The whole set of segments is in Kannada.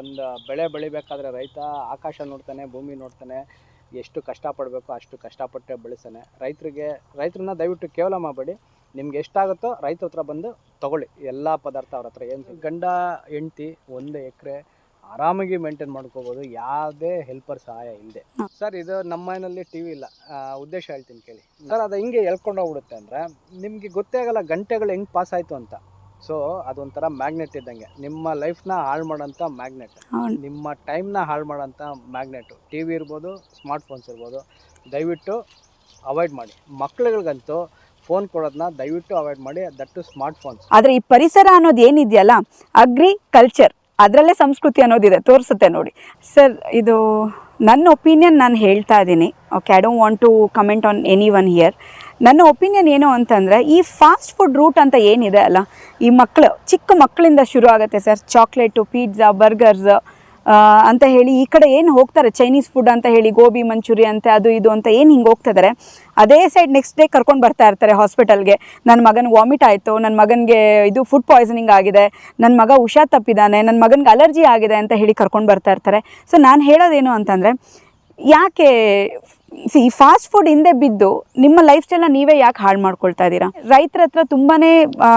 ಒಂದು ಬೆಳೆ ಬೆಳಿಬೇಕಾದ್ರೆ ರೈತ ಆಕಾಶ ನೋಡ್ತಾನೆ ಭೂಮಿ ನೋಡ್ತಾನೆ ಎಷ್ಟು ಕಷ್ಟಪಡಬೇಕು ಅಷ್ಟು ಕಷ್ಟಪಟ್ಟೆ ಬೆಳೆಸ್ತಾನೆ. ರೈತರಿಗೆ ರೈತರನ್ನ ದಯವಿಟ್ಟು ಕೇವಲ ಮಾಡಬೇಡಿ. ನಿಮ್ಗೆ ಎಷ್ಟಾಗುತ್ತೋ ರೈತರ ಹತ್ರ ಬಂದು ತಗೊಳ್ಳಿ. ಎಲ್ಲ ಪದಾರ್ಥ ಅವ್ರ ಹತ್ರ. ಏನು ಗಂಡ ಹೆಂಡ್ತಿ ಒಂದು ಎಕರೆ ಆರಾಮಾಗಿ ಮೇಂಟೈನ್ ಮಾಡ್ಕೋಬೋದು. ಯಾವುದೇ ಹೆಲ್ಪರ್ ಸಹಾಯ ಇಲ್ಲದೆ ಸರ್ ಇದು ನಮ್ಮ ಮನೆಯಲ್ಲಿ ಟಿ ವಿ ಇಲ್ಲ ಉದ್ದೇಶ ಹೇಳ್ತೀನಿ ಕೇಳಿ. ಸರ್ ಅದು ಹಿಂಗೆ ಎಳ್ಕೊಂಡು ಹೋಗ್ಬಿಡುತ್ತೆ ಅಂದರೆ ನಿಮಗೆ ಗೊತ್ತೇ ಆಗಲ್ಲ ಗಂಟೆಗಳು ಹೆಂಗೆ ಪಾಸ್ ಆಯಿತು ಅಂತ. ಸೊ ಅದೊಂಥರ ಮ್ಯಾಗ್ನೆಟ್ ಇದ್ದಂಗೆ. ನಿಮ್ಮ ಲೈಫ್ನ ಹಾಳು ಮಾಡೋಂಥ ಮ್ಯಾಗ್ನೆಟ್ ಹೌದು. ನಿಮ್ಮ ಟೈಮ್ನ ಹಾಳು ಮಾಡೋಂಥ ಮ್ಯಾಗ್ನೆಟು ಟಿ ವಿ ಇರ್ಬೋದು ಸ್ಮಾರ್ಟ್ ಫೋನ್ಸ್ ಇರ್ಬೋದು ದಯವಿಟ್ಟು ಅವಾಯ್ಡ್ ಮಾಡಿ. ಮಕ್ಳುಗಳಿಗಂತೂ ಫೋನ್ ಕೊಡೋದನ್ನ ದಯವಿಟ್ಟು ಅವಾಯ್ಡ್ ಮಾಡಿ ದಟ್ಟು ಸ್ಮಾರ್ಟ್ ಫೋನ್ಸ್ ಆದ್ರೆ ಈ ಪರಿಸರ ಅನ್ನೋದು ಏನಿದೆಯಲ್ಲ ಅಗ್ರಿ ಕಲ್ಚರ್ ಅದರಲ್ಲೇ ಸಂಸ್ಕೃತಿ ಅನ್ನೋದಿದೆ ತೋರಿಸುತ್ತೆ ನೋಡಿ. ಸರ್ ಇದು ನನ್ನ ಒಪಿನಿಯನ್ ನಾನು ಹೇಳ್ತಾ ಇದ್ದೀನಿ. Okay I don't want to comment on any one here ನನ್ನ ಒಪಿನಿಯನ್ ಏನು ಅಂತಂದರೆ, ಈ ಫಾಸ್ಟ್ ಫುಡ್ ರೂಟ್ ಅಂತ ಏನಿದೆ ಅಲ್ಲ, ಈ ಮಕ್ಕಳು ಚಿಕ್ಕ ಮಕ್ಕಳಿಂದ ಶುರು ಆಗುತ್ತೆ ಸರ್ ಚಾಕ್ಲೇಟು ಪಿಜ್ಜಾ ಬರ್ಗರ್ಸ್ ಅಂತ ಹೇಳಿ ಈ ಕಡೆ ಏನು ಹೋಗ್ತಾರೆ? ಚೈನೀಸ್ ಫುಡ್ ಅಂತ ಹೇಳಿ, ಗೋಬಿ ಮಂಚೂರಿ ಅಂತೆ, ಅದು ಇದು ಅಂತ ಏನು ಹಿಂಗೆ ಹೋಗ್ತಿದ್ದಾರೆ ಅದೇ ಸೈಡ್ ನೆಕ್ಸ್ಟ್ ಡೇ ಕರ್ಕೊಂಡು ಬರ್ತಾ ಇರ್ತಾರೆ ಹಾಸ್ಪಿಟಲ್ಗೆ ನನ್ನ ಮಗನ ವಾಮಿಟ್ ಆಯಿತು ನನ್ನ ಮಗನಿಗೆ ಇದು ಫುಡ್ ಪಾಯ್ಸನಿಂಗ್ ಆಗಿದೆ ನನ್ನ ಮಗ ಹುಷಾರ್ ತಪ್ಪಿದ್ದಾನೆ ನನ್ನ ಮಗನಿಗೆ ಅಲರ್ಜಿ ಆಗಿದೆ ಅಂತ ಹೇಳಿ ಕರ್ಕೊಂಡು ಬರ್ತಾ ಇರ್ತಾರೆ. ಸೊ ನಾನು ಹೇಳೋದೇನು ಅಂತಂದರೆ, ಯಾಕೆ ಸಿ ಫಾಸ್ಟ್ ಫುಡ್ ಹಿಂದೆ ಬಿದ್ದು ನಿಮ್ಮ ಲೈಫ್ ಸ್ಟೈಲ್ನ ನೀವೇ ಯಾಕೆ ಹಾಳು ಮಾಡ್ಕೊಳ್ತಾ ಇದ್ದೀರಾ? ರೈತರ ಹತ್ರ ತುಂಬಾ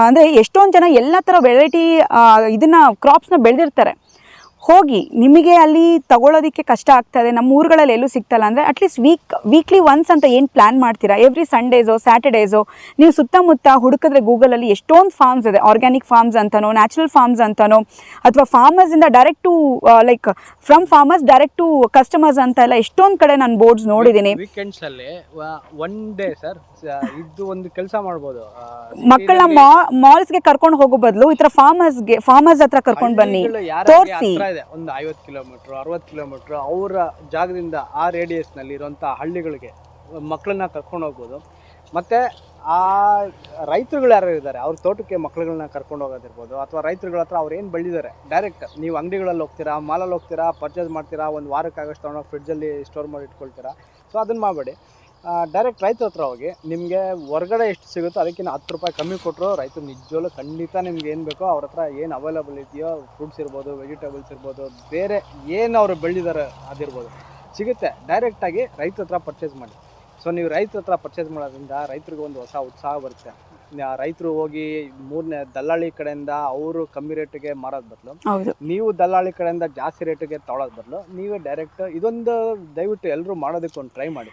ಅಂದರೆ ಎಷ್ಟೊಂದು ಜನ ಎಲ್ಲ ಥರ ವೆರೈಟಿ ಇದನ್ನು ಕ್ರಾಪ್ಸ್ನ ಬೆಳೆದಿರ್ತಾರೆ. ಹೋಗಿ ನಿಮಗೆ ಅಲ್ಲಿ ತಗೊಳ್ಳೋದಕ್ಕೆ ಕಷ್ಟ ಆಗ್ತದೆ ನಮ್ಮ ಊರುಗಳಲ್ಲಿ ಎಲ್ಲೂ ಸಿಗ್ತಲ್ಲ ಅಂದರೆ ಅಟ್ಲೀಸ್ಟ್ ವೀಕ್ ವೀಕ್ಲಿ ಒನ್ಸ್ ಅಂತ ಏನು ಪ್ಲ್ಯಾನ್ ಮಾಡ್ತೀರಾ? ಎವ್ರಿ ಸಂಡೇಸೋ ಸ್ಯಾಟರ್ಡೇಸೋ ನೀವು ಸುತ್ತಮುತ್ತ ಹುಡುಕಿದ್ರೆ ಗೂಗಲಲ್ಲಿ ಎಷ್ಟೊಂದು ಫಾರ್ಮ್ಸ್ ಇದೆ. ಆರ್ಗ್ಯಾನಿಕ್ ಫಾರ್ಮ್ಸ್ ಅಂತನೋ ನ್ಯಾಚುರಲ್ ಫಾರ್ಮ್ಸ್ ಅಂತನೋ ಅಥವಾ ಫಾರ್ಮರ್ಸಿಂದ direct to like from farmers direct to customers ಅಂತ ಎಲ್ಲ ಎಷ್ಟೊಂದು ಕಡೆ ನಾನು ಬೋರ್ಡ್ಸ್ ನೋಡಿದ್ದೀನಿ ಒನ್ ಡೇ ಸರ್ ಇದು ಒಂದು ಕೆಲಸ ಮಾಡ್ಬೋದು. ಮಕ್ಕಳನ್ನ ಮಾಲ್ಸ್ಗೆ ಕರ್ಕೊಂಡು ಹೋಗೋ ಬದಲು ಈ ಥರ ಫಾರ್ಮರ್ಸ್ಗೆ ಫಾರ್ಮರ್ಸ್ ಹತ್ರ ಕರ್ಕೊಂಡು ಬನ್ನಿ. ತೋರ್ಸಿ. ಇದೆ. ಒಂದು ಐವತ್ತು ಕಿಲೋಮೀಟ್ರ್, ಅರವತ್ತು ಕಿಲೋಮೀಟ್ರ್ ಅವರ ಜಾಗದಿಂದ ಆ ರೇಡಿಯಸ್ನಲ್ಲಿ ಇರುವಂಥ ಹಳ್ಳಿಗಳಿಗೆ ಮಕ್ಕಳನ್ನ ಕರ್ಕೊಂಡು ಹೋಗ್ಬೋದು. ಮತ್ತು ಆ ರೈತರುಗಳು ಯಾರು ಇದ್ದಾರೆ? ಅವ್ರ ತೋಟಕ್ಕೆ ಮಕ್ಕಳುಗಳನ್ನ ಕರ್ಕೊಂಡು ಹೋಗೋದಿರ್ಬೋದು. ಅಥವಾ ರೈತರುಗಳ ಹತ್ರ ಅವ್ರು ಏನು ಬೆಳೆದಿದ್ದಾರೆ? ಡೈರೆಕ್ಟ್ ನೀವು ಅಂಗಡಿಗಳಲ್ಲಿ ಹೋಗ್ತೀರಾ, ಮಾಲಲ್ಲಿ ಹೋಗ್ತೀರಾ ಪರ್ಚೇಸ್ ಮಾಡ್ತೀರಾ, ಒಂದು ವಾರಕ್ಕಾಗಷ್ಟು ತೊಗೊಂಡೋಗಿ ಫ್ರಿಡ್ಜಲ್ಲಿ ಸ್ಟೋರ್ ಮಾಡಿ ಇಟ್ಕೊಳ್ತೀರಾ ಸೊ ಅದನ್ನು ಮಾಡಬೇಡಿ. ಡೈರೆಕ್ಟ್ ರೈತರ ಹತ್ರ ಹೋಗಿ, ನಿಮಗೆ ಹೊರಗಡೆ ಎಷ್ಟು ಸಿಗುತ್ತೋ ಅದಕ್ಕಿಂತ ಹತ್ತು ರೂಪಾಯಿ ಕಮ್ಮಿ ಕೊಟ್ಟರು ರೈತರು ನಿಜವಲ್ಲೂ ಖಂಡಿತ ನಿಮ್ಗೆ ಏನು ಬೇಕೋ ಅವ್ರ ಹತ್ರ ಏನು ಅವೈಲೇಬಲ್ ಇದೆಯೋ ಫ್ರೂಟ್ಸ್ ಇರ್ಬೋದು ವೆಜಿಟೇಬಲ್ಸ್ ಇರ್ಬೋದು, ಬೇರೆ ಏನು ಅವರು ಬೆಳೆದಿದ್ದಾರೆ ಅದಿರ್ಬೋದು, ಸಿಗುತ್ತೆ. ಡೈರೆಕ್ಟಾಗಿ ರೈತ ಹತ್ರ ಪರ್ಚೇಸ್ ಮಾಡಿ. ಸೊ ನೀವು ರೈತರ ಹತ್ರ ಪರ್ಚೇಸ್ ಮಾಡೋದ್ರಿಂದ ರೈತರಿಗೆ ಒಂದು ಹೊಸ ಉತ್ಸಾಹ ಬರುತ್ತೆ. ರೈತರು ಹೋಗಿ ಮೂರನೇ ದಲ್ಲಾಳಿ ಕಡೆಯಿಂದ ಅವರು ಕಮ್ಮಿ ರೇಟಿಗೆ ಮಾರೋದ್ ಬದಲು. ಹೌದು. ನೀವು ದಲ್ಲಾಳಿ ಕಡೆಯಿಂದ ಜಾಸ್ತಿ ರೇಟಿಗೆ ತೊಗೊಳೋದ್ ಬದಲು ನೀವೇ ಡೈರೆಕ್ಟ್ ಇದೊಂದು ದಯವಿಟ್ಟು ಎಲ್ಲರೂ ಮಾಡೋದಕ್ಕೆ ಒಂದು ಟ್ರೈ ಮಾಡಿ.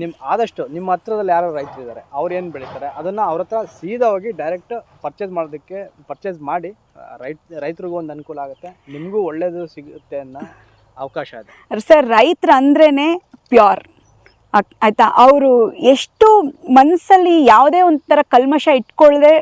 ನಿಮ್ಮ ಆದಷ್ಟು ನಿಮ್ಮ ಹತ್ರದಲ್ಲಿ ಯಾರು ರೈತರು ಇದ್ದಾರೆ ಅವ್ರು ಏನು ಬೆಳೀತಾರೆ ಅದನ್ನು ಅವ್ರ ಹತ್ರ ಸೀದಾ ಹೋಗಿ ಡೈರೆಕ್ಟ್ ಪರ್ಚೇಸ್ ಮಾಡೋದಕ್ಕೆ ಪರ್ಚೇಸ್ ಮಾಡಿ ರೈತ ರೈತರಿಗೂ ಒಂದು ಅನುಕೂಲ ಆಗುತ್ತೆ ನಿಮಗೂ ಒಳ್ಳೆಯದು ಸಿಗುತ್ತೆ ಅನ್ನೋ ಅವಕಾಶ ಇದೆ. ಸರ್ ರೈತರು ಅಂದ್ರೇ ಪ್ಯೂರ್ ಆಯ್ತಾ? ಅವರು ಎಷ್ಟು ಮನಸ್ಸಲ್ಲಿ ಯಾವುದೇ ಒಂಥರ ಕಲ್ಮಶ ಇಟ್ಕೊಳ್ಳದೆ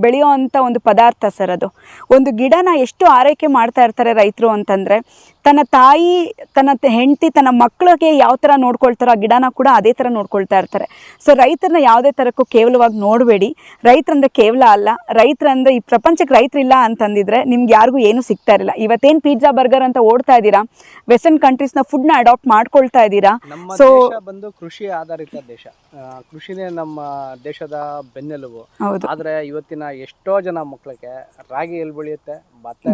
ಬೆಳೆಯೋ ಅಂಥ ಒಂದು ಪದಾರ್ಥ ಸರ್ ಅದು. ಒಂದು ಗಿಡನ ಎಷ್ಟು ಆರೈಕೆ ಮಾಡ್ತಾ ಇರ್ತಾರೆ ರೈತರು ಅಂತಂದರೆ. ತನ್ನ ತಾಯಿ ತನ್ನ ಹೆಂಡತಿ ತನ್ನ ಮಕ್ಕಳಿಗೆ ಯಾವ ಥರ ನೋಡ್ಕೊಳ್ತಾರೋ ಆ ಗಿಡನ ಕೂಡ ಅದೇ ಥರ ನೋಡ್ಕೊಳ್ತಾ ಇರ್ತಾರೆ. ಸೊ ರೈತರನ್ನ ಯಾವುದೇ ಥರಕ್ಕೂ ಕೇವಲವಾಗಿ ನೋಡಬೇಡಿ. ರೈತರಂದ್ರೆ ಕೇವಲ ಅಲ್ಲ. ರೈತರಂದ್ರೆ ಈ ಪ್ರಪಂಚಕ್ಕೆ ರೈತರಿಲ್ಲ ಅಂತಂದಿದ್ರೆ ನಿಮ್ಗೆ ಯಾರಿಗೂ ಏನೂ ಸಿಗ್ತಾ ಇರಲಿಲ್ಲ. ಇವತ್ತೇನು ಪಿಜ್ಜಾ ಬರ್ಗರ್ ಅಂತ ಓಡ್ತಾ ಇದ್ದೀರಾ? ವೆಸ್ಟರ್ನ್ ಕಂಟ್ರೀಸ್ನ ಫುಡ್ನ ಅಡಾಪ್ಟ್ ಮಾಡ್ಕೊಳ್ತಾ ಇದ್ದೀರಾ? ಸೊ ಬಂದು ಕೃಷಿ ಆಧಾರಿತ ದೇಶ. ಕೃಷಿನೇ ನಮ್ಮ ದೇಶದ ಬೆನ್ನೆಲುಬು. ಆದ್ರೆ ಇವತ್ತಿನ ಎಷ್ಟೋ ಜನ ಮಕ್ಕಳಿಗೆ ರಾಗಿ ಎಲ್ಲಿ ಬೆಳೆಯುತ್ತೆ?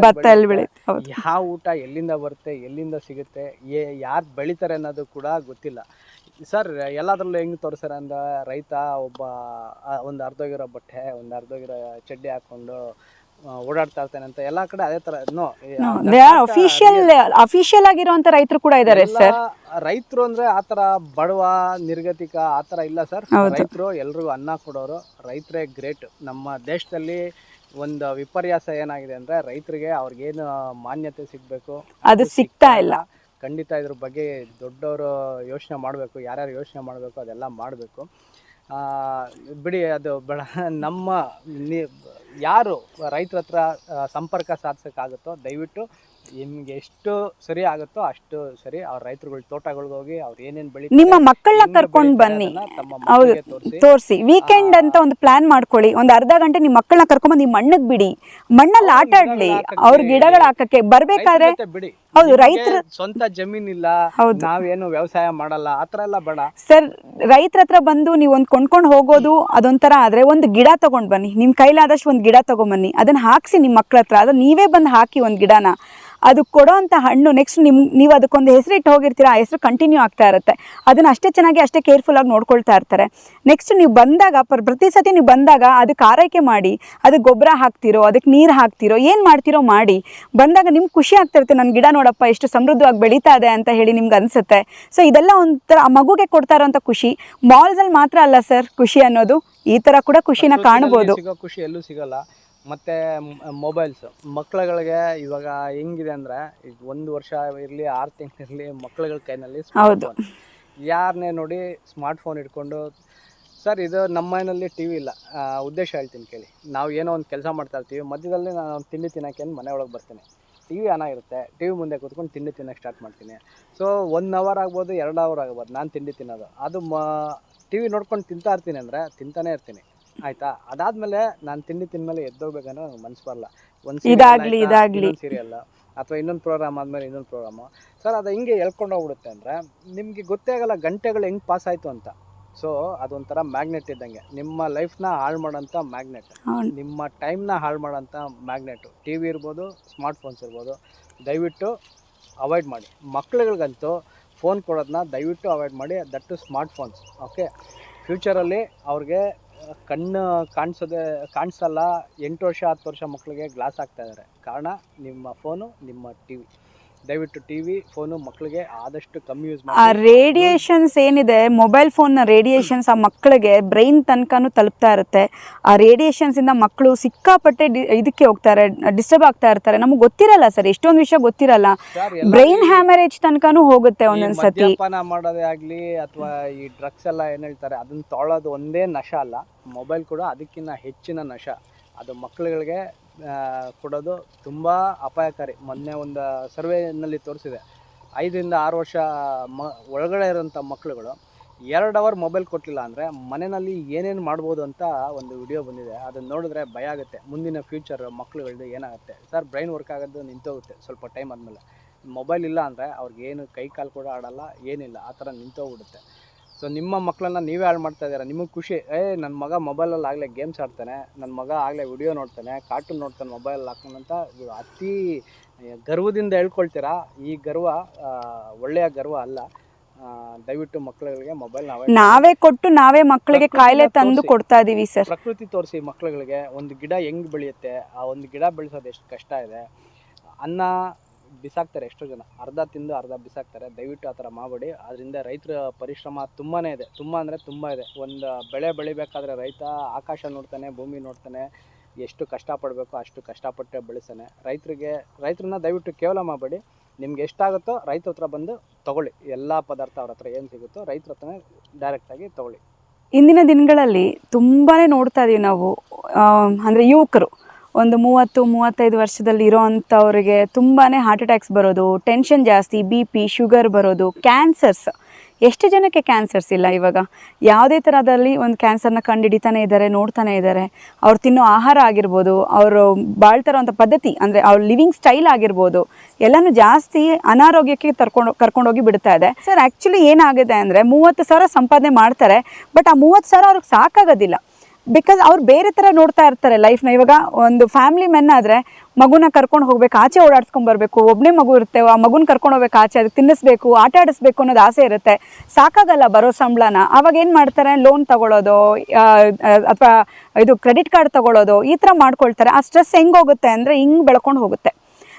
ಭತ್ತ ಎಲ್ಲಿ ಬೆಳೆಯುತ್ತೆ. ಹೌದು. ಯಾವ ಊಟ ಎಲ್ಲಿಂದ ಬರುತ್ತೆ ಎಲ್ಲಿಂದ ಸಿಗುತ್ತೆ ಏ ಯಾರು ಬೆಳಿತಾರೆ ಅನ್ನೋದು ಕೂಡ ಗೊತ್ತಿಲ್ಲ. ಸರ್ ಎಲ್ಲದರಲ್ಲೂ ಹೆಂಗೆ ತೋರಿಸ್ತಾರೆ ಅಂದ್ರೆ ರೈತ ಒಬ್ಬ ಆ, ಒಂದು ಅರ್ಧೋಗಿರೋ ಬಟ್ಟೆ ಒಂದು ಅರ್ಧೋಗಿರೋ ಚಡ್ಡಿ ಹಾಕೊಂಡು ಆ, ಓಡಾಡ್ತಾ ಇರ್ತಾನೆ ಅಂತ ಎಲ್ಲ ಕಡೆ ಅದೇ ತರ ನೋ ಅಫಿಷಿಯಲ್ ಅಫಿಷಿಯಲ್ ಆಗಿರುವಂತ ರೈತರು ಕೂಡ ಇದ್ದಾರೆ ಸರ್. ರೈತರು ಅಂದ್ರೆ ಆತರ ಬಡವ ನಿರ್ಗತಿಕ ಆತರ ಇಲ್ಲ ಸರ್. ರೈತರು ಎಲ್ರಿಗೂ ಅನ್ನ ಕೊಡೋರು ರೈತರೇ ಗ್ರೇಟ್. ನಮ್ಮ ದೇಶದಲ್ಲಿ ಒಂದು ವಿಪರ್ಯಾಸ ಏನಾಗಿದೆ ಅಂದ್ರೆ ರೈತರಿಗೆ ಅವ್ರಿಗೇನು ಮಾನ್ಯತೆ ಸಿಗ್ಬೇಕು? ಅದು ಸಿಗ್ತಾ ಇಲ್ಲ. ಖಂಡಿತ ಇದ್ರ ಬಗ್ಗೆ ದೊಡ್ಡವರು ಯೋಚನೆ ಮಾಡಬೇಕು ಯಾರ್ಯಾರು ಯೋಚನೆ ಮಾಡಬೇಕು ಅದೆಲ್ಲ ಮಾಡಬೇಕು. ಬಿಡಿ ಅದು ಬೇಡ ನಮ್ಮ ನಿ- ಯಾರು ರೈತರ ಹತ್ರ ಸಂಪರ್ಕ ಸಾಧಿಸೋಕ್ಕಾಗುತ್ತೋ ದಯವಿಟ್ಟು ನಿಮ್ಗೆ ಎಷ್ಟು ಸರಿ ಆಗುತ್ತೋ ಅಷ್ಟು ಸರಿ ಅವ್ರ ರೈತರುಗಳ ತೋಟಗಳಿಗೆ ಹೋಗಿ ಅವ್ರು ಏನೇನು ಬೆಳಿ ನಿಮ್ಮ ಮಕ್ಕಳನ್ನ ಕರ್ಕೊಂಡು ಬನ್ನಿ. ಹೌದು. ತೋರಿಸಿ. ವೀಕೆಂಡ್ ಅಂತ ಒಂದು ಪ್ಲಾನ್ ಮಾಡ್ಕೊಳ್ಳಿ. ಒಂದು ಅರ್ಧ ಗಂಟೆ ನಿಮ್ಮ ಮಕ್ಕಳನ್ನ ಕರ್ಕೊಂಬಂದು ನಿಮ್ಮ ಮಣ್ಣಗ್ ಬಿಡಿ. ಮಣ್ಣಲ್ಲಿ ಆಟ ಆಡ್ಲಿ. ಅವ್ರ ಗಿಡಗಳ ಹಾಕಕ್ಕೆ. ಬರ್ಬೇಕಾದ್ರೆ ಹೌದು, ರೈತರ ಸ್ವಂತ ಜಮೀನಿಲ್ಲ ಹೌದು. ನಾವೇನು ವ್ಯವಸಾಯ ಮಾಡಲ್ಲ. ಆತರ ಎಲ್ಲ ಬೇಡ. ಸರ್ ರೈತರ ಹತ್ರ ಬಂದು ನೀವು ಒಂದು ಕೊಂಡ್ಕೊಂಡು ಹೋಗೋದು ಅದೊಂಥರ ಆದ್ರೆ ಒಂದು ಗಿಡ ತಗೊಂಡ್ ಬನ್ನಿ. ನಿಮ್ ಕೈಲಾದಷ್ಟು ಒಂದು ಗಿಡ ತಗೊಂಬನ್ನಿ ಅದನ್ನ ಹಾಕ್ಸಿ ನಿಮ್ಮ ಮಕ್ಳ ಹತ್ರ. ಅದನ್ನ ನೀವೇ ಬಂದು ಹಾಕಿ ಒಂದು ಗಿಡನ. ಅದು ಕೊಡೋ ಅಂಥ ಹಣ್ಣು ನೆಕ್ಸ್ಟ್ ನಿಮ್ ನೀವು ಅದಕ್ಕೊಂದು ಹೆಸರು ಇಟ್ಟು ಹೋಗಿರ್ತೀರ ಆ ಹೆಸರು ಕಂಟಿನ್ಯೂ ಆಗ್ತಾ ಇರುತ್ತೆ. ಅದನ್ನು ಅಷ್ಟೇ ಚೆನ್ನಾಗಿ ಅಷ್ಟೇ ಕೇರ್ಫುಲ್ಲಾಗಿ ನೋಡ್ಕೊಳ್ತಾ ಇರ್ತಾರೆ. ನೆಕ್ಸ್ಟ್ ನೀವು ಬಂದಾಗ ಪರ್ ಪ್ರತಿ ಸತಿ ನೀವು ಬಂದಾಗ ಅದಕ್ಕೆ ಆರೈಕೆ ಮಾಡಿ ಅದಕ್ಕೆ ಗೊಬ್ಬರ ಹಾಕ್ತಿರೋ ಅದಕ್ಕೆ ನೀರು ಹಾಕ್ತಿರೋ ಏನು ಮಾಡ್ತಿರೋ ಮಾಡಿ. ಬಂದಾಗ ನಿಮ್ಗೆ ಖುಷಿ ಆಗ್ತಿರುತ್ತೆ ನನ್ನ ಗಿಡ ನೋಡಪ್ಪ ಎಷ್ಟು ಸಮೃದ್ಧವಾಗಿ ಬೆಳೀತಾ ಇದೆ ಅಂತ ಹೇಳಿ ನಿಮ್ಗೆ ಅನಿಸುತ್ತೆ. ಸೊ ಇದೆಲ್ಲ ಒಂಥರ ಆ ಮಗುಗೆ ಕೊಡ್ತಾ ಇರೋಂಥ ಖುಷಿ. ಮಾಲ್ಸಲ್ಲಿ ಮಾತ್ರ ಅಲ್ಲ ಸರ್ ಖುಷಿ ಅನ್ನೋದು. ಈ ಥರ ಕೂಡ ಖುಷಿನ ಕಾಣ್ಬೋದು. ಖುಷಿ ಎಲ್ಲೂ ಸಿಗಲ್ಲ. ಮತ್ತೆ ಮೊಬೈಲ್ಸ್ ಮಕ್ಳುಗಳಿಗೆ ಇವಾಗ ಹೆಂಗಿದೆ ಅಂದ್ರೆ ಈಗ ಒಂದು ವರ್ಷ ಇರಲಿ ಆರು ತಿಂಗಳಿರಲಿ ಮಕ್ಳುಗಳ ಕೈನಲ್ಲಿ ಹೌದು. ಯಾರನ್ನೇ ನೋಡಿ ಸ್ಮಾರ್ಟ್ ಫೋನ್ ಇಟ್ಕೊಂಡು ಸರ್ ಇದು ನಮ್ಮ ಮನೆಯಲ್ಲಿ ಟಿ ವಿ ಇಲ್ಲ ಉದ್ದೇಶ ಹೇಳ್ತೀನಿ ಕೇಳಿ. ನಾವು ಏನೋ ಒಂದು ಕೆಲಸ ಮಾಡ್ತಾ ಇರ್ತೀವಿ. ಮಧ್ಯದಲ್ಲಿ ನಾನು ಒಂದು ತಿಂಡಿ ತಿನ್ನೋಕೆ ಮನೆ ಒಳಗೆ ಬರ್ತೀನಿ. ಟಿ ವಿ ಆನ್ ಆಗಿರುತ್ತೆ. ಟಿ ವಿ ಮುಂದೆ ಕೂತ್ಕೊಂಡು ತಿಂಡಿ ತಿನ್ನೋಕೆ ಸ್ಟಾರ್ಟ್ ಮಾಡ್ತೀನಿ. ಸೊ ಒನ್ ಅವರ್ ಆಗ್ಬೋದು ಎರಡು ಅವರ್ ಆಗ್ಬೋದು. ನಾನು ತಿಂಡಿ ತಿನ್ನೋದು. ಅದು ಮ ಟಿ ವಿ ನೋಡ್ಕೊಂಡು ತಿಂತಾ ಇರ್ತೀನಿ ಅಂದರೆ ತಿಂತಾನೆ ಇರ್ತೀನಿ. ಆಯ್ತಾ? ಅದಾದ್ಮೇಲೆ ನಾನು ತಿಂಡಿ ತಿಂದ್ಮೇಲೆ ಎದ್ದೋಗ್ಬೇಕನ್ನೋ ನನಗೆ ಮನ್ಸು ಬರಲ್ಲ. ಒಂದು ಇದಾಗ್ಲಿ, ಇದಾಗ್ಲಿ. ಸೀರಿಯಲ್ ಅಥವಾ ಇನ್ನೊಂದು ಪ್ರೋಗ್ರಾಮ್ ಆದ್ಮೇಲೆ ಇನ್ನೊಂದು ಪ್ರೋಗ್ರಾಮು. ಸರ್ ಅದು ಹಿಂಗೆ ಎಳ್ಕೊಂಡು ಹೋಗ್ಬಿಡುತ್ತೆ ಅಂದರೆ ನಿಮಗೆ ಗೊತ್ತೇ ಆಗಲ್ಲ ಗಂಟೆಗಳು ಹೆಂಗೆ ಪಾಸ್ ಆಯಿತು ಅಂತ. ಸೊ ಅದೊಂಥರ ಮ್ಯಾಗ್ನೆಟ್ ಇದ್ದಂಗೆ. ನಿಮ್ಮ ಲೈಫ್ನ ಹಾಳು ಮಾಡೋಂಥ ಮ್ಯಾಗ್ನೆಟ್. ನಿಮ್ಮ ಟೈಮ್ನ ಹಾಳು ಮಾಡೋಂಥ ಮ್ಯಾಗ್ನೆಟು ಟಿ ವಿ ಇರ್ಬೋದು ಸ್ಮಾರ್ಟ್ ಫೋನ್ಸ್ ಇರ್ಬೋದು. ದಯವಿಟ್ಟು ಅವಾಯ್ಡ್ ಮಾಡಿ. ಮಕ್ಳುಗಳಿಗಂತೂ ಫೋನ್ ಕೊಡೋದನ್ನ ದಯವಿಟ್ಟು ಅವಾಯ್ಡ್ ಮಾಡಿ. ದಟ್ಟು ಸ್ಮಾರ್ಟ್ ಫೋನ್ಸ್ ಓಕೆ ಫ್ಯೂಚರಲ್ಲಿ ಅವ್ರಿಗೆ ಕಣ್ಣು ಕಾಣಿಸೋದೆ, ಕಾಣಿಸಲ್ಲ, ಎಂಟು ವರ್ಷ, ಹತ್ತು ವರ್ಷ ಮಕ್ಕಳಿಗೆ ಗ್ಲಾಸ್ ಆಗ್ತಾ ಇದ್ದಾರೆ ಕಾರಣ, ನಿಮ್ಮ ಫೋನು, ನಿಮ್ಮ ಟಿ ವಿ. ದಯವಿಟ್ಟು ಟಿವಿ ಫೋನು ಮಕ್ಕಳಿಗೆ ಆದಷ್ಟು ಕಮ್ಮಿ ಯೂಸ್ ಆ ರೇಡಿಯೇಷನ್ಸ್ ಏನಿದೆ ಮೊಬೈಲ್ ಫೋನ್ನ ರೇಡಿಯೇಷನ್ಸ್ ಆ ಮಕ್ಕಳಿಗೆ ಬ್ರೈನ್ ತನಕನೂ ತಲುಪ್ತಾ ಇರುತ್ತೆ. ಆ ರೇಡಿಯೇಷನ್ಸ್ ಇಂದ ಮಕ್ಕಳು ಸಿಕ್ಕಾಪಟ್ಟೆ ಡಿ- ಇದಕ್ಕೆ ಹೋಗ್ತಾರೆ ಡಿಸ್ಟರ್ಬ್ ಆಗ್ತಾ ಇರ್ತಾರೆ. ನಮಗೆ ಗೊತ್ತಿರಲ್ಲ ಸರ್ ಎಷ್ಟೊಂದು ವಿಷಯ ಗೊತ್ತಿರಲ್ಲ. ಬ್ರೈನ್ ಹ್ಯಾಮರೇಜ್ ತನಕನೂ ಹೋಗುತ್ತೆ ಒಂದೊಂದು ಸತಿ. ಮದ್ಯಪಾನ ಮಾಡೋದೇ ಆಗ್ಲಿ ಅಥವಾ ಈ ಡ್ರಗ್ಸ್ ಎಲ್ಲ ಏನ್ ಹೇಳ್ತಾರೆ ಅದನ್ನ ತೊಗೊಳೋದು ಒಂದೇ ನಶ ಅಲ್ಲ. ಮೊಬೈಲ್ ಕೂಡ ಅದಕ್ಕಿಂತ ಹೆಚ್ಚಿನ ನಶ. ಅದು ಮಕ್ಕಳುಗಳಿಗೆ ಕೊಡೋದು ತುಂಬಾ ಅಪಾಯಕಾರಿ. ಮೊನ್ನೆ ಒಂದು ಸರ್ವೆನಲ್ಲಿ ತೋರಿಸಿದೆ. ಐದರಿಂದ ಆರು ವರ್ಷ ಮ, ಒಳಗಡೆ ಇರೋಂಥ ಮಕ್ಕಳುಗಳು ಎರಡು ಅವರ್ ಮೊಬೈಲ್ ಕೊಟ್ಟಿಲ್ಲ ಅಂದರೆ ಮನೆಯಲ್ಲಿ ಏನೇನು ಮಾಡ್ಬೋದು ಅಂತ ಒಂದು ವಿಡಿಯೋ ಬಂದಿದೆ. ಅದನ್ನ ನೋಡಿದ್ರೆ ಭಯ ಆಗುತ್ತೆ. ಮುಂದಿನ ಫ್ಯೂಚರ್ ಮಕ್ಕಳುಗಳದ್ದು ಏನಾಗುತ್ತೆ? ಸರ್ ಬ್ರೈನ್ ವರ್ಕ್ ಆಗೋದು ನಿಂತೋಗುತ್ತೆ ಸ್ವಲ್ಪ ಟೈಮ್ ಆದಮೇಲೆ. ಮೊಬೈಲ್ ಇಲ್ಲ ಅಂದರೆ ಅವ್ರಿಗೆ ಏನು ಕೈ ಕಾಲು ಕೂಡ ಆಡಲ್ಲ, ಏನಿಲ್ಲ. ಆ ಥರ ನಿಂತೋಗ್ಬಿಡುತ್ತೆ. ಸೊ ನಿಮ್ಮ ಮಕ್ಕಳನ್ನ ನೀವೇ ಹಾಳು ಮಾಡ್ತಾ ಇದ್ದೀರಾ? ನಿಮಗೆ ಖುಷಿ. ಏ ನನ್ನ ಮಗ ಮೊಬೈಲಲ್ಲಿ ಆಗಲೇ ಗೇಮ್ಸ್ ಆಡ್ತಾನೆ. ನನ್ನ ಮಗ ಆಗಲೇ ವಿಡಿಯೋ ನೋಡ್ತಾನೆ ಕಾರ್ಟೂನ್ ನೋಡ್ತಾನೆ ಮೊಬೈಲ್ ಹಾಕೊಂಡಂತ ಅತಿ ಗರ್ವದಿಂದ ಹೇಳ್ಕೊಳ್ತೀರಾ? ಈ ಗರ್ವ ಒಳ್ಳೆಯ ಗರ್ವ ಅಲ್ಲ. ದಯವಿಟ್ಟು ಮಕ್ಕಳಿಗೆ ಮೊಬೈಲ್ ನಾವೇ ಕೊಟ್ಟು ನಾವೇ ಮಕ್ಕಳಿಗೆ ಕಾಯಿಲೆ ತಂದು. ಕೊಡ್ತಾ ಇದೀವಿ ಸರ್. ಪ್ರಕೃತಿ ತೋರಿಸಿ ಮಕ್ಕಳುಗಳಿಗೆ ಒಂದು ಗಿಡ ಹೆಂಗ್ ಬೆಳೆಯುತ್ತೆ? ಆ ಒಂದು ಗಿಡ ಬೆಳೆಸೋದು ಎಷ್ಟು ಕಷ್ಟ ಇದೆ? ಅನ್ನ ಬಿಸಾಕ್ತಾರೆ ಎಷ್ಟೋ ಜನ. ಅರ್ಧ ತಿಂದು ಅರ್ಧ ಬಿಸಾಕ್ತಾರೆ. ದಯವಿಟ್ಟು ಆ ಥರ ಮಾಡಬೇಡಿ. ಅದರಿಂದ ರೈತರ ಪರಿಶ್ರಮ ತುಂಬಾ ಇದೆ. ತುಂಬ ಅಂದರೆ ತುಂಬ ಇದೆ. ಒಂದು ಬೆಳೆ ಬೆಳಿಬೇಕಾದ್ರೆ ರೈತ ಆಕಾಶ ನೋಡ್ತಾನೆ, ಭೂಮಿ ನೋಡ್ತಾನೆ. ಎಷ್ಟು ಕಷ್ಟಪಡಬೇಕು ಅಷ್ಟು ಕಷ್ಟಪಟ್ಟೆ ಬೆಳೆಸ್ತಾನೆ. ರೈತರಿಗೆ, ರೈತರನ್ನ ದಯವಿಟ್ಟು ಕೇವಲ ಮಾಡಬೇಡಿ. ನಿಮ್ಗೆ ಎಷ್ಟಾಗುತ್ತೋ ರೈತರ ಹತ್ರ ಬಂದು ತಗೊಳ್ಳಿ. ಎಲ್ಲ ಪದಾರ್ಥ ಅವ್ರ ಹತ್ರ ಏನು ಸಿಗುತ್ತೋ ರೈತರ ಹತ್ರನೇ ಡೈರೆಕ್ಟಾಗಿ ತಗೊಳ್ಳಿ. ಇಂದಿನ ದಿನಗಳಲ್ಲಿ ತುಂಬಾ ನೋಡ್ತಾ ಇದೀವಿ ನಾವು ಅಂದ್ರೆ ಯುವಕರು. ಒಂದು ಮೂವತ್ತು, ಮೂವತ್ತೈದು ವರ್ಷದಲ್ಲಿ ಇರೋ ಅಂಥವ್ರಿಗೆ ತುಂಬಾ ಹಾರ್ಟ್ ಅಟ್ಯಾಕ್ಸ್ ಬರೋದು ಟೆನ್ಷನ್ ಜಾಸ್ತಿ ಬಿ ಪಿ ಶುಗರ್ ಬರೋದು ಕ್ಯಾನ್ಸರ್ಸ್ ಎಷ್ಟು ಜನಕ್ಕೆ ಕ್ಯಾನ್ಸರ್ಸ್ ಇಲ್ಲ ಇವಾಗ? ಯಾವುದೇ ಥರದಲ್ಲಿ ಒಂದು ಕ್ಯಾನ್ಸರ್ನ ಕಂಡುಹಿಡಿತಾನೆ ಇದ್ದಾರೆ ನೋಡ್ತಾನೆ ಇದ್ದಾರೆ ಅವ್ರು ತಿನ್ನೋ ಆಹಾರ ಆಗಿರ್ಬೋದು, ಅವರು ಬಾಳ್ತಾರೋಂಥ ಪದ್ಧತಿ, ಅಂದರೆ ಅವ್ರ ಲಿವಿಂಗ್ ಸ್ಟೈಲ್ ಆಗಿರ್ಬೋದು, ಎಲ್ಲನೂ ಜಾಸ್ತಿ ಅನಾರೋಗ್ಯಕ್ಕೆ ಕರ್ಕೊಂಡು ಕರ್ಕೊಂಡೋಗಿ ಬಿಡ್ತಾ ಇದೆ. ಸರ್ ಆ್ಯಕ್ಚುಲಿ ಏನಾಗಿದೆ ಅಂದರೆ ಮೂವತ್ತು ಸಾವಿರ ಸಂಪಾದನೆ ಮಾಡ್ತಾರೆ ಬಟ್ ಆ ಮೂವತ್ತು ಸಾವಿರ ಅವ್ರಿಗೆ ಸಾಕಾಗೋದಿಲ್ಲ. ಬಿಕಾಸ್ ಅವ್ರು ಬೇರೆ ಥರ ನೋಡ್ತಾ ಇರ್ತಾರೆ ಲೈಫ್ನ ಇವಾಗ ಒಂದು ಫ್ಯಾಮಿಲಿ ಮೆನ್ ಆದರೆ ಮಗುನ ಕರ್ಕೊಂಡು ಹೋಗ್ಬೇಕು, ಆಚೆ ಓಡಾಡ್ಸ್ಕೊಂಡ್ ಬರಬೇಕು ಒಬ್ಬನೇ ಮಗು ಇರುತ್ತೆ, ಆ ಮಗುನ ಕರ್ಕೊಂಡು ಹೋಗ್ಬೇಕು, ಆಚೆ ಅದಕ್ಕೆ ತಿನ್ನಿಸ್ಬೇಕು, ಆಟ ಆಡಿಸ್ಬೇಕು ಅನ್ನೋದು ಆಸೆ ಇರುತ್ತೆ. ಸಾಕಾಗಲ್ಲ ಬರೋ ಸಂಬಳನ. ಅವಾಗ ಏನು ಮಾಡ್ತಾರೆ? ಲೋನ್ ತಗೊಳ್ಳೋದು ಅಥವಾ ಇದು ಕ್ರೆಡಿಟ್ ಕಾರ್ಡ್ ತಗೊಳ್ಳೋದು ಈ ಥರ ಮಾಡ್ಕೊಳ್ತಾರೆ. ಆ ಸ್ಟ್ರೆಸ್ ಹೆಂಗೆ ಹೋಗುತ್ತೆ ಅಂದರೆ ಹಿಂಗೆ ಬೆಳ್ಕೊಂಡು ಹೋಗುತ್ತೆ.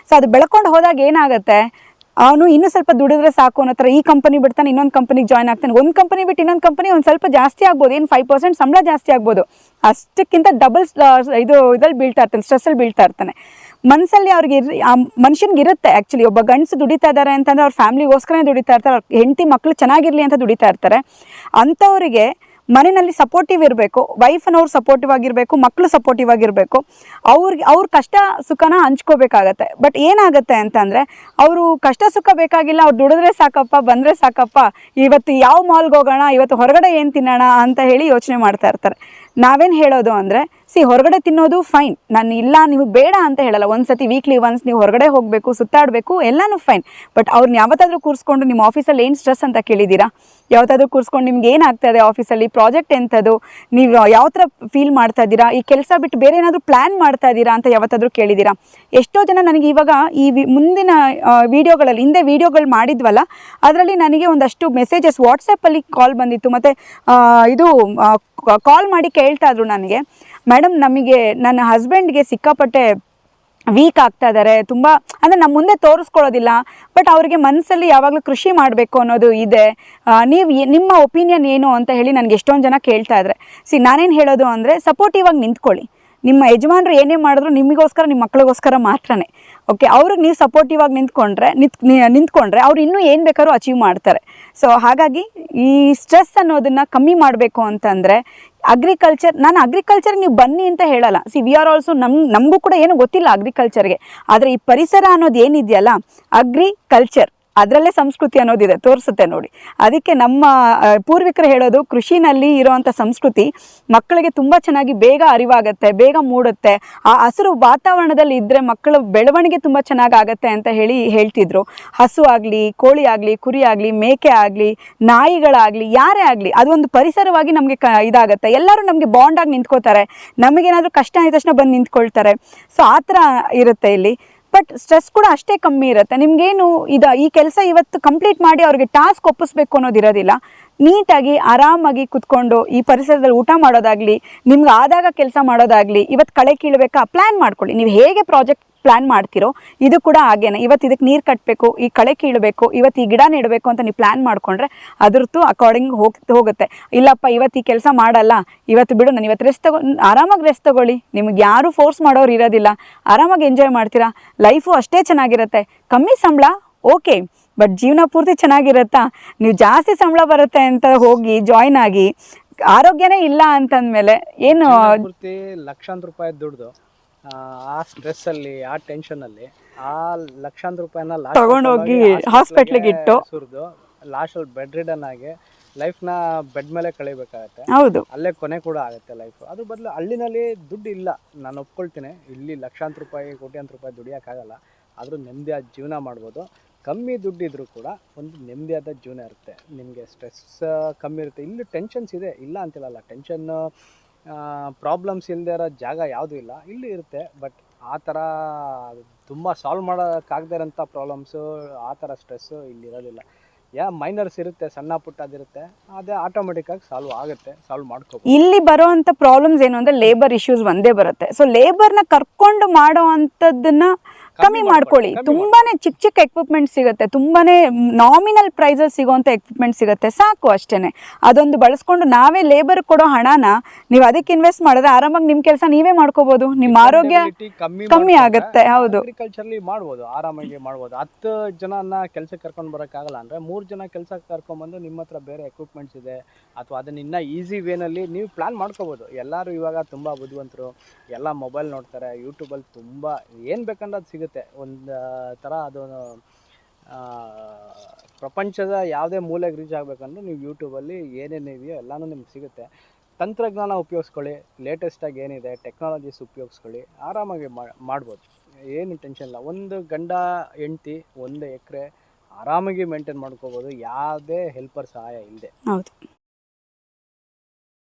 ಸೊ ಅದು ಬೆಳ್ಕೊಂಡು ಹೋದಾಗ ಏನಾಗುತ್ತೆ? ಅವನು ಇನ್ನೂ ಸ್ವಲ್ಪ ದುಡಿದ್ರೆ ಸಾಕು ಅನ್ನೋ ಥರ ಈ ಕಂಪನಿ ಬಿಡ್ತಾನೆ, ಇನ್ನೊಂದು ಕಂಪನಿಗೆ ಜಾಯ್ನ್ ಆಗ್ತಾನೆ. ಒಂದು ಕಂಪನಿ ಬಿಟ್ಟು ಇನ್ನೊಂದು ಕಂಪನಿ ಒಂದು ಸ್ವಲ್ಪ ಜಾಸ್ತಿ ಆಗ್ಬೋದು, ಏನು ಫೈವ್ ಪರ್ಸೆಂಟ್ ಸಂಬಳ ಜಾಸ್ತಿ ಆಗ್ಬೋದು. ಅಷ್ಟಕ್ಕಿಂತ ಡಬಲ್ ಇದು, ಇದ್ರಲ್ಲಿ ಬೀಳ್ತಾ ಇರ್ತಾನೆ ಸ್ಟ್ರೆಸ್ಸಲ್ಲಿ ಬೀಳ್ತಾ ಇರ್ತಾನೆ. ಮನಸ್ಸಲ್ಲಿ ಅವ್ರಿಗೆ ಇರ್- ಆ ಮನುಷ್ಯನಿಗೆ ಇರುತ್ತೆ ಆ್ಯಕ್ಚುಲಿ ಒಬ್ಬ ಗಂಡಸು ದುಡಿತಾ ಇದ್ದಾರೆ ಅಂತಂದ್ರೆ ಅವ್ರ ಫ್ಯಾಮಿಲಿಗೋಸ್ಕರನೇ ದುಡಿತಾ ಇರ್ತಾರೆ, ಅವ್ರ ಹೆಂಡತಿ ಮಕ್ಕಳು ಚೆನ್ನಾಗಿರಲಿ ಅಂತ ದುಡಿತಾ ಇರ್ತಾರೆ. ಅಂಥವರಿಗೆ ಮನೆಯಲ್ಲಿ ಸಪೋರ್ಟಿವ್ ಇರಬೇಕು ವೈಫ್ನವ್ರು ಸಪೋರ್ಟಿವ್ ಆಗಿರಬೇಕು ಮಕ್ಕಳು ಸಪೋರ್ಟಿವ್ ಆಗಿರಬೇಕು, ಅವ್ರಿಗೆ, ಅವ್ರ ಕಷ್ಟ ಸುಖನ ಹಂಚ್ಕೋಬೇಕಾಗತ್ತೆ. ಬಟ್ ಏನಾಗುತ್ತೆ ಅಂತಂದರೆ, ಅವರು ಕಷ್ಟ ಸುಖ ಬೇಕಾಗಿಲ್ಲ, ಅವ್ರು ದುಡಿದ್ರೆ ಸಾಕಪ್ಪ, ಬಂದರೆ ಸಾಕಪ್ಪ, ಇವತ್ತು ಯಾವ ಮಾಲ್ಗೆ ಹೋಗೋಣ, ಇವತ್ತು ಹೊರಗಡೆ ಏನು ತಿನ್ನೋಣ ಅಂತ ಹೇಳಿ ಯೋಚನೆ ಮಾಡ್ತಾ ಇರ್ತಾರೆ. ನಾವೇನು ಹೇಳೋದು ಅಂದರೆ ಸಿ ಹೊರಗಡೆ ತಿನ್ನೋದು ಫೈನ್ ನಾನು ಇಲ್ಲ, ನೀವು ಬೇಡ ಅಂತ ಹೇಳಲ್ಲ. ಒಂದ್ಸತಿ ವೀಕ್ಲಿ ಒನ್ಸ್ ನೀವು ಹೊರಗಡೆ ಹೋಗಬೇಕು, ಸುತ್ತಾಡಬೇಕು, ಎಲ್ಲನೂ ಫೈನ್ ಬಟ್ ಅವ್ರನ್ನ ಯಾವತ್ತಾದ್ರೂ ಕೂರಿಸ್ಕೊಂಡು ನಿಮ್ಮ ಆಫೀಸಲ್ಲಿ ಏನು ಸ್ಟ್ರೆಸ್ ಅಂತ ಕೇಳಿದ್ದೀರಾ? ಯಾವತ್ತಾದ್ರೂ ಕೂರಿಸ್ಕೊಂಡು ನಿಮ್ಗೆ ಏನಾಗ್ತಾ ಇದೆ ಆಫೀಸಲ್ಲಿ ಪ್ರಾಜೆಕ್ಟ್ ಎಂಥದ್ದು ನೀವು ಯಾವ ಥರ ಫೀಲ್ ಮಾಡ್ತಾ ಇದ್ದೀರಾ? ಈ ಕೆಲಸ ಬಿಟ್ಟು ಬೇರೆ ಏನಾದರೂ ಪ್ಲ್ಯಾನ್ ಮಾಡ್ತಾ ಇದ್ದೀರಾ ಅಂತ ಯಾವತ್ತಾದರೂ ಕೇಳಿದ್ದೀರಾ? ಎಷ್ಟೋ ಜನ ನನಗೆ ಇವಾಗ ಈ ಮುಂದಿನ ವೀಡಿಯೋಗಳಲ್ಲಿ ಹಿಂದೆ ವೀಡಿಯೋಗಳು ಮಾಡಿದ್ವಲ್ಲ, ಅದರಲ್ಲಿ ನನಗೆ ಒಂದಷ್ಟು ಮೆಸೇಜಸ್ ವಾಟ್ಸಪ್ಪಲ್ಲಿ ಕಾಲ್ ಬಂದಿತ್ತು. ಮತ್ತು ಇದು ಕಾಲ್ ಮಾಡಿ ಕೇಳ್ತಾ ಇದ್ರು ನನಗೆ. ಮೇಡಮ್ ನಮಗೆ, ನನ್ನ ಹಸ್ಬೆಂಡ್ಗೆ ಸಿಕ್ಕಾಪಟ್ಟೆ ವೀಕ್ ಆಗ್ತಾ ಇದ್ದಾರೆ ತುಂಬ, ಅಂದರೆ ನಮ್ಮ ಮುಂದೆ ತೋರಿಸ್ಕೊಳ್ಳೋದಿಲ್ಲ ಬಟ್ ಅವರಿಗೆ ಮನಸ್ಸಲ್ಲಿ ಯಾವಾಗಲೂ ಕೃಷಿ ಮಾಡಬೇಕು ಅನ್ನೋದು ಇದೆ. ನೀವು ನಿಮ್ಮ ಒಪಿನಿಯನ್ ಏನು ಅಂತ ಹೇಳಿ ನನಗೆ ಎಷ್ಟೊಂದು ಜನ ಕೇಳ್ತಾ ಇದ್ದಾರೆ ಸಿ ನಾನೇನು ಹೇಳೋದು ಅಂದರೆ ಸಪೋರ್ಟಿವ್ ಆಗಿ ನಿಂತ್ಕೊಳ್ಳಿ. ನಿಮ್ಮ ಯಜಮಾನರು ಏನೇ ಮಾಡಿದ್ರು ನಿಮಗೋಸ್ಕರ ನಿಮ್ಮ ಮಕ್ಕಳಿಗೋಸ್ಕರ ಮಾತ್ರನೇ. ಓಕೆ ಅವ್ರಿಗೆ ನೀವು ಸಪೋರ್ಟಿವ್ ಆಗಿ ನಿಂತ್ಕೊಂಡ್ರೆ, ನಿಂತ್ ನಿಂತ್ಕೊಂಡ್ರೆ ಅವ್ರು ಇನ್ನೂ ಏನು ಬೇಕಾದ್ರೂ ಅಚೀವ್ ಮಾಡ್ತಾರೆ. ಸೊ ಹಾಗಾಗಿ ಈ ಸ್ಟ್ರೆಸ್ ಅನ್ನೋದನ್ನು ಕಮ್ಮಿ ಮಾಡಬೇಕು ಅಂತಂದರೆ ಅಗ್ರಿಕಲ್ಚರ್ ನಾನು ಅಗ್ರಿಕಲ್ಚರ್ ನೀವು ಬನ್ನಿ ಅಂತ ಹೇಳಲ್ಲ. ಸಿ ವಿ ಆರ್ ಆಲ್ಸೋ ನಮ್, ನಮಗೂ ಕೂಡ ಏನು ಗೊತ್ತಿಲ್ಲ ಅಗ್ರಿಕಲ್ಚರ್ಗೆ ಆದರೆ ಈ ಪರಿಸರ ಅನ್ನೋದು ಏನಿದೆಯಲ್ಲ ಅಗ್ರಿಕಲ್ಚರ್ ಅದರಲ್ಲೇ ಸಂಸ್ಕೃತಿ ಅನ್ನೋದಿದೆ, ತೋರಿಸುತ್ತೆ ನೋಡಿ. ಅದಕ್ಕೆ ನಮ್ಮ ಪೂರ್ವಿಕರು ಹೇಳೋದು ಕೃಷಿನಲ್ಲಿ ಇರೋವಂಥ ಸಂಸ್ಕೃತಿ ಮಕ್ಕಳಿಗೆ ತುಂಬ ಚೆನ್ನಾಗಿ ಬೇಗ ಅರಿವಾಗುತ್ತೆ, ಬೇಗ ಮೂಡುತ್ತೆ. ಆ ಹಸಿರು ವಾತಾವರಣದಲ್ಲಿ ಇದ್ದರೆ ಮಕ್ಕಳ ಬೆಳವಣಿಗೆ ತುಂಬ ಚೆನ್ನಾಗಿ ಆಗುತ್ತೆ ಅಂತ ಹೇಳಿ ಹೇಳ್ತಿದ್ರು. ಹಸು ಆಗಲಿ, ಕೋಳಿ ಆಗಲಿ, ಕುರಿ ಆಗಲಿ, ಮೇಕೆ ಆಗಲಿ, ನಾಯಿಗಳಾಗಲಿ, ಯಾರೇ ಆಗಲಿ, ಅದೊಂದು ಪರಿಸರವಾಗಿ ನಮಗೆ ಕ, ಇದಾಗುತ್ತೆ. ಎಲ್ಲರೂ ನಮಗೆ ಬಾಂಡಾಗಿ ನಿಂತ್ಕೋತಾರೆ. ನಮಗೇನಾದರೂ ಕಷ್ಟ ಆದ ತಕ್ಷಣ ಬಂದು ನಿಂತ್ಕೊಳ್ತಾರೆ. ಸೊ ಆ ಥರ ಇರುತ್ತೆ ಇಲ್ಲಿ. ಬಟ್ ಸ್ಟ್ರೆಸ್ ಕೂಡ ಅಷ್ಟೇ ಕಮ್ಮಿ ಇರುತ್ತೆ. ನಿಮ್ಗೇನು ಇದು, ಈ ಕೆಲಸ ಇವತ್ತು ಕಂಪ್ಲೀಟ್ ಮಾಡಿ ಅವ್ರಿಗೆ ಟಾಸ್ಕ್ ಒಪ್ಪಿಸ್ಬೇಕು ಅನ್ನೋದು ಇರೋದಿಲ್ಲ ನೀಟಾಗಿ, ಆರಾಮಾಗಿ ಕುತ್ಕೊಂಡು ಈ ಪರಿಸರದಲ್ಲಿ ಊಟ ಮಾಡೋದಾಗಲಿ, ನಿಮ್ಗೆ ಆದಾಗ ಕೆಲಸ ಮಾಡೋದಾಗಲಿ ಇವತ್ತು ಕಳೆ ಕೀಳಬೇಕಾ? ಪ್ಲ್ಯಾನ್ ಮಾಡ್ಕೊಳ್ಳಿ. ನೀವು ಹೇಗೆ ಪ್ರಾಜೆಕ್ಟ್ ಪ್ಲ್ಯಾನ್ ಮಾಡ್ತಿರೋ, ಇದು ಕೂಡ ಹಾಗೇನೆ. ಇವತ್ತು ಇದಕ್ಕೆ ನೀರು ಕಟ್ಟಬೇಕು ಈ ಕಳೆ ಕೀಳಬೇಕು ಇವತ್ತು ಈ ಗಿಡ ನೆಡಬೇಕು ಅಂತ ನೀವು ಪ್ಲ್ಯಾನ್ ಮಾಡ್ಕೊಂಡ್ರೆ ಅದ್ರದ್ದು ಅಕಾರ್ಡಿಂಗ್ ಹೋಗ್, ಹೋಗುತ್ತೆ. ಇಲ್ಲಪ್ಪ ಇವತ್ತು ಈ ಕೆಲಸ ಮಾಡಲ್ಲ. ಇವತ್ತು ಬಿಡು, ನಾನು ಇವತ್ತು ರೆಸ್ಟ್ ತಗೊಂಡು ಆರಾಮಾಗಿ ರೆಸ್ಟ್ ತಗೊಳ್ಳಿ. ನಿಮ್ಗೆ ಯಾರೂ ಫೋರ್ಸ್ ಮಾಡೋರು ಇರೋದಿಲ್ಲ. ಆರಾಮಾಗಿ ಎಂಜಾಯ್ ಮಾಡ್ತೀರಾ? ಲೈಫು ಅಷ್ಟೇ ಚೆನ್ನಾಗಿರುತ್ತೆ. ಕಮ್ಮಿ ಸಂಬಳ? ಓಕೆ ಬಟ್ ಜೀವನ ಪೂರ್ತಿ ಚೆನ್ನಾಗಿರುತ್ತಾ? ನೀವು ಜಾಸ್ತಿ ಸಂಬಳ ಬರುತ್ತೆ ಅಂತ ಹೋಗಿ ಜಾಯ್ನ್ ಆಗಿ ಆರೋಗ್ಯನೇ ಇಲ್ಲ ಅಂತಂದ್ಮೇಲೆ ಏನು ಪೂರ್ತಿ ಲಕ್ಷಾಂತರ ರೂಪಾಯಿ ದುಡ್ದು ಆ, ಆ ಸ್ಟ್ರೆಸ್ ಅಲ್ಲಿ ಆ ಟೆನ್ಷನ್ ಅಲ್ಲಿ ಆ ಲಕ್ಷಾಂತರ ರೂಪಾಯಿನ ತಗೊಂಡು ತಗೊಂಡೋಗಿ ತಗೊಂಡೋಗಿ ಗೆ ಇಟ್ಟು. ಸುರಿದು ಲಾಸ್ಟ್ ಅಲ್ಲಿ ಬೆಡ್ ರಿಡನ್ ಆಗಿ ಲೈಫ್ನ ಬೆಡ್ ಮೇಲೆ ಕಳಿಬೇಕಾಗತ್ತೆ. ಹೌದು. ಅಲ್ಲೇ ಕೊನೆ ಕೂಡ ಆಗುತ್ತೆ ಲೈಫ್ ಅದ್ರ ಬದಲು ಹಳ್ಳಿನಲ್ಲಿ ದುಡ್ಡು ಇಲ್ಲ. ನಾನು ಒಪ್ಕೊಳ್ತೀನಿ. ಇಲ್ಲಿ ಲಕ್ಷಾಂತರ ರೂಪಾಯಿ ಕೋಟ್ಯಾಂತರ ರೂಪಾಯಿ ದುಡಿಯೋಕ್ಕಾಗಲ್ಲ ಆದರೂ ಆ ಜೀವನ ಮಾಡ್ಬೋದು. ಕಮ್ಮಿ ದುಡ್ಡಿದ್ರೂ ಕೂಡ ಒಂದು ನೆಮ್ಮದಿಯಾದ ಜೀವನ ಇರುತ್ತೆ. ನಿಮಗೆ ಸ್ಟ್ರೆಸ್ ಕಮ್ಮಿ ಇರುತ್ತೆ. ಇಲ್ಲಿ ಟೆನ್ಷನ್ಸ್ ಇದೆ. ಇಲ್ಲ ಅಂತಿಲ್ಲಲ್ಲ ಟೆನ್ಷನ್ ಪ್ರಾಬ್ಲಮ್ಸ್ ಇಲ್ಲದೆ ಇರೋ ಜಾಗ ಯಾವುದೂ ಇಲ್ಲ. ಇಲ್ಲಿ ಇರುತ್ತೆ. ಬಟ್ ಆ ಥರ ತುಂಬ ಸಾಲ್ವ್ ಮಾಡೋಕ್ಕಾಗದೇ ಇರೋಂಥ ಪ್ರಾಬ್ಲಮ್ಸು ಆ ಥರ ಸ್ಟ್ರೆಸ್ಸು ಇಲ್ಲಿ ಇರೋದಿಲ್ಲ. ಯಾ ಮೈನರ್ಸ್ ಇರುತ್ತೆ, ಸಣ್ಣ ಪುಟ್ಟದಿರುತ್ತೆ ಅದೇ ಆಟೋಮೆಟಿಕ್ಕಾಗಿ ಸಾಲ್ವ್ ಆಗುತ್ತೆ. ಸಾಲ್ವ್ ಮಾಡ್ಕೋ ಇಲ್ಲಿ ಬರೋವಂಥ ಪ್ರಾಬ್ಲಮ್ಸ್ ಏನು ಅಂದ್ರೆ ಲೇಬರ್ ಇಶ್ಯೂಸ್ ಒಂದೇ ಬರುತ್ತೆ. ಸೊ ಲೇಬರ್ನ ಕರ್ಕೊಂಡು ಮಾಡೋ ಅಂಥದ್ದನ್ನ ಕಮ್ಮಿ ಮಾಡ್ಕೊಳ್ಳಿ. ತುಂಬಾನೇ ಚಿಕ್ಕ ಚಿಕ್ಕ ಎಕ್ವಿಪ್ಮೆಂಟ್ ಸಿಗುತ್ತೆ. ತುಂಬಾನೇ ನಾಮಿನಲ್ ಪ್ರೈಸಲ್ಲಿ ಸಿಗುವಂತ ಎಕ್ವಿಪ್ಮೆಂಟ್ ಸಿಗುತ್ತೆ. ಸಾಕು ಅಷ್ಟೇನೆ. ಅದೊಂದು ಬಳಸ್ಕೊಂಡು ನಾವೇ ಲೇಬರ್ ಕೊಡೋ ಹಣನ ನೀವು ಅದಕ್ಕೆ ಇನ್ವೆಸ್ಟ್ ಮಾಡಿದ್ರೆ ಆರಾಮಾಗಿ ನಿಮ್ಮ ಕೆಲಸ ನೀವೇ ಮಾಡ್ಕೋಬಹುದು ನಿಮ್ಮ ಆರೋಗ್ಯ ಕಮ್ಮಿ ಆಗುತ್ತೆ, ಹೌದು. ಅಗ್ರಿಕಲ್ಚರ್ಲಿ ಮಾಡ್ಬೋದು ಆರಾಮಾಗಿ ಮಾಡ್ಬೋದು. ಹತ್ತು ಜನನ ಕೆಲಸಕ್ಕೆ ಕರ್ಕೊಂಡು ಬರೋಕ್ಕಾಗಲ್ಲ ಅಂದ್ರೆ ಮೂರ್ ಜನ ಕೆಲ್ಸಕ್ಕೆ ಕರ್ಕೊಂಡ್ಬಂದು ನಿಮ್ಮ ಹತ್ರ ಬೇರೆ ಎಕ್ವಿಪ್ಮೆಂಟ್ಸ್ ಇದೆ ಅಥವಾ ಅದನ್ನ ಇನ್ನ ಈಸಿ ವೇನಲ್ಲಿ ನೀವು ಪ್ಲಾನ್ ಮಾಡ್ಕೋಬಹುದು ಎಲ್ಲರೂ ಇವಾಗ ತುಂಬಾ ಬುದ್ಧಿವಂತರು ಎಲ್ಲ ಮೊಬೈಲ್ ನೋಡ್ತಾರೆ ಯೂಟ್ಯೂಬಲ್ಲಿ ತುಂಬಾ ಏನು ಬೇಕಂದ್ರೆ ಅದು ಸಿಗುತ್ತೆ. ಒಂದು ಥರ ಅದು ಆ, ಪ್ರಪಂಚದ ಯಾವುದೇ ಮೂಲೆಗೆ ರೀಚ್ ಆಗಬೇಕಂದ್ರೆ ನೀವು ಯೂಟ್ಯೂಬಲ್ಲಿ ಏನೇನು ಇದೆಯೋ ಎಲ್ಲನೂ ನಿಮ್ಗೆ ಸಿಗುತ್ತೆ. ತಂತ್ರಜ್ಞಾನ ಉಪಯೋಗಿಸ್ಕೊಳ್ಳಿ ಲೇಟೆಸ್ಟಾಗಿ ಏನಿದೆ ಟೆಕ್ನಾಲಜೀಸ್ ಉಪಯೋಗಿಸ್ಕೊಳ್ಳಿ ಆರಾಮಾಗಿ ಮಾಡ್ಬೋದು. ಏನು ಟೆನ್ಷನ್ ಇಲ್ಲ. ಒಂದು ಗಂಡ ಹೆಂಡ್ತಿ ಒಂದು ಎಕರೆ ಆರಾಮಾಗಿ ಮೇಂಟೈನ್ ಮಾಡ್ಕೋಬೋದು. ಯಾವುದೇ ಹೆಲ್ಪರ್ ಸಹಾಯ ಇಲ್ಲದೆ ಹೌದು.